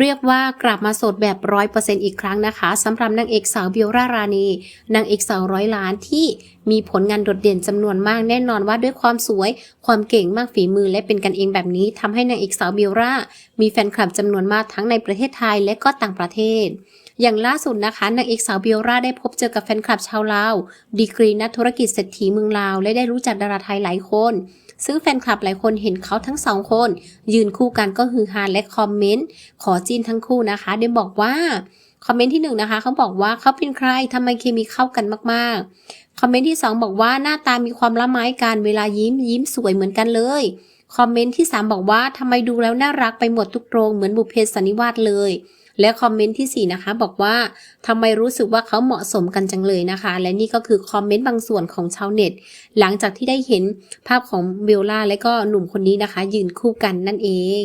เรียกว่ากลับมาสดแบบร้อยเปอร์เซ็นต์อีกครั้งนะคะสำหรับนางเอกสาวเบลล่ารานีนางเอกสาวร้อยล้านที่มีผลงานโดดเด่นจำนวนมากแน่นอนว่าด้วยความสวย ความเก่งมากฝีมือและเป็นกันเองแบบนี้ทำให้นางเอกสาวเบลล่ามีแฟนคลับจำนวนมากทั้งในประเทศไทยและก็ต่างประเทศ อย่างล่าสุดนะคะนางเอกสาวเบลล่าได้พบเจอกับแฟนคลับชาวลาวดีกรีนักธุรกิจเศรษฐีเมืองลาวและได้รู้จักดาราไทยหลายคนซึ่งแฟนคลับหลายคนเห็นเขาทั้งสองคน ยืนคู่กันก็ฮือฮาและคอมเมนต์ขอจีนทั้งคู่นะคะโดยบอกว่าคอมเมนต์ที่หนึ่งนะคะเขาบอกว่าเขาเป็นใครทำไมเคมีเข้ากันมากๆ คอมเมนต์ที่สองบอกว่าหน้าตามีความละไม้กันเวลายิ้มยิ้มสวยเหมือนกันเลย คอมเมนต์ที่สามบอกว่าทำไมดูแล้วน่ารักไปหมดทุกตรงเหมือนบุพเพสันนิวาสเลย และคอมเมนต์ที่สี่นะคะ บอกว่าทำไมรู้สึกว่าเขาเหมาะสมกันจังเลยนะคะ และนี่ก็คือคอมเมนต์บางส่วนของชาวเน็ต หลังจากที่ได้เห็นภาพของเบลล่าและก็หนุ่มคนนี้นะคะ ยืนคู่กันนั่นเอง